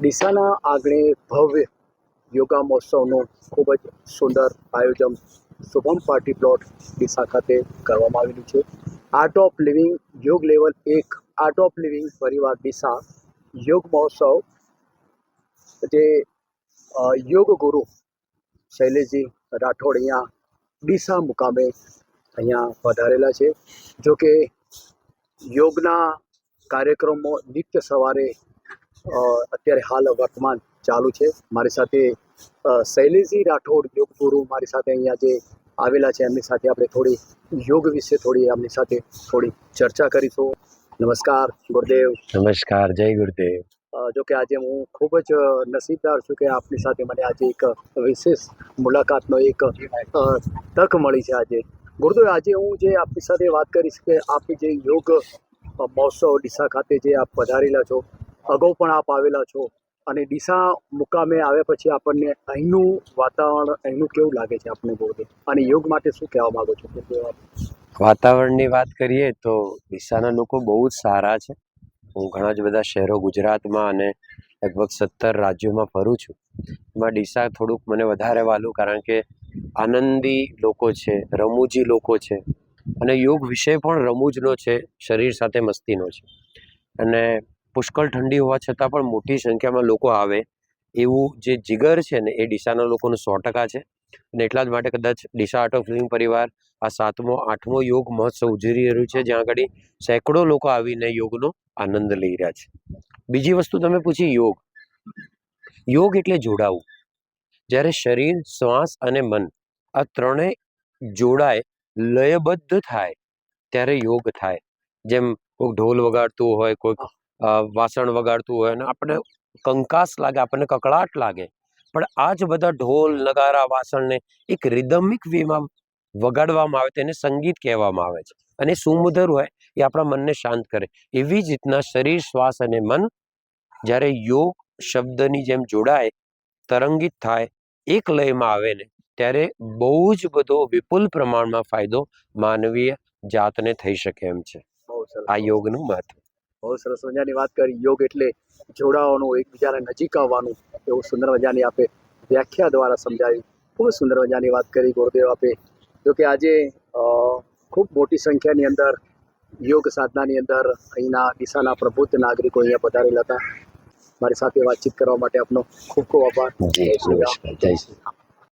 ડીસાના આંગણે ભવ્ય યોગા મહોત્સવનું ખૂબ જ સુંદર આયોજન શુભમ પાર્ટી પ્લોટ ડીસા ખાતે કરવામાં આવેલું છે. Art of living yoga level એક આર્ટ ઓફ લિવિંગ પરિવાર ડીસા યોગ મહોત્સવ, જે યોગ ગુરુ શૈલેષજી રાઠોડ અહીંયા ડીસા મુકામે અહીંયા વધારેલા છે. જોકે યોગના કાર્યક્રમો નિત્ય સવારે અત્યારે હાલ વર્તમાન ચાલુ છે. મારી સાથે શૈલેષજી રાઠોડ યોગ ગુરુ મારી સાથે અહીંયા જે આવેલા છે એમની સાથે આપણે થોડી યોગ વિશે થોડી એમની સાથે થોડી ચર્ચા કરીશું. નમસ્કાર ગુરુદેવ. નમસ્કાર જય ગુરુદેવ. જો કે આજે હું ખૂબ જ નસીબદાર છું કે આપની સાથે મને આજે એક વિશેષ મુલાકાતનો એક તક મળી છે આજે. ગુરુદેવ આજે હું જે આપની સાથે વાત કરીશ કે આપની જે યોગ મહોત્સવ ડીસા ખાતે જે આપ પધારેલા છો અગાઉ પણ આપ આવેલા છો. અને ડીસા મુકામે આવ્યા પછી આપણને અહીંનું વાતાવરણ, અહીંનું કેવું લાગે છે આપને બહુ અને યોગ માટે શું કહેવા માગો છો? વાતાવરણની વાત કરીએ તો ડીસાના લોકો બહુ જ સારા છે. હું ઘણા જ બધા શહેરો ગુજરાતમાં અને લગભગ સત્તર રાજ્યોમાં ફરું છું. એમાં ડીસા થોડુંક મને વધારે વાલું કારણ કે આનંદી લોકો છે, રમૂજી લોકો છે. અને યોગ વિષય પણ રમૂજનો છે, શરીર સાથે મસ્તીનો છે. અને પુષ્કળ ઠંડી હોવા છતાં પણ મોટી સંખ્યામાં લોકો આવે. એવું જે જીગર છે ને, એ ડીસાના લોકોનું સો ટકા છે. અને એટલા જ માટે કદાચ ડીસા આર્ટ ઓફ લિવિંગ પરિવાર આ સાતમો, આઠમો યોગ મહોત્સવ ઉજવી રહ્યું છે, જ્યાં આગળ સેંકડો લોકો આવીને યોગનો આનંદ લઈ રહ્યા છે. બીજી વસ્તુ તમે પૂછી યોગ. યોગ એટલે જોડાવું. જ્યારે શરીર, શ્વાસ અને મન આ ત્રણેય જોડાય, લયબદ્ધ થાય, ત્યારે યોગ થાય. જેમ કોઈક ઢોલ વગાડતું હોય, કોઈક વાસણ વગાડતું હોય અને આપણે કંકાસ લાગે આપણને કકળાટ લાગે. પણ આ જ બધા ઢોલ નગારા વાસણને એક રિધમિક વેમાં વગાડવામાં આવે તેને સંગીત કહેવામાં આવે છે. અને સુમધુર હોય એ આપણા મનને શાંત કરે. એવી જ રીતના શરીર શ્વાસ અને મન જ્યારે યોગ શબ્દની જેમ જોડાય તરંગિત થાય એક લયમાં આવે ને ત્યારે બહુ જ બધો વિપુલ પ્રમાણમાં ફાયદો માનવીય જાતને થઈ શકે એમ છે. આ યોગનું મહત્વ. બહુ સરસ મજાની વાત કરી. યોગ એટલે જોડાવાનું એકબીજાને નજીક આવવાનું. એવું સુંદર મજાની આપે વ્યાખ્યા દ્વારા સમજાવી ખૂબ સુંદર મજાની વાત કરી ગુરુદેવ આપે. જો કે આજે ખૂબ મોટી સંખ્યાની અંદર યોગ સાધનાની અંદર અહીંના દિશાના પ્રબુદ્ધ નાગરિકો અહીંયા પધારેલા હતા. મારી સાથે વાતચીત કરવા માટે આપનો ખૂબ ખૂબ આભાર. જય શ્રી.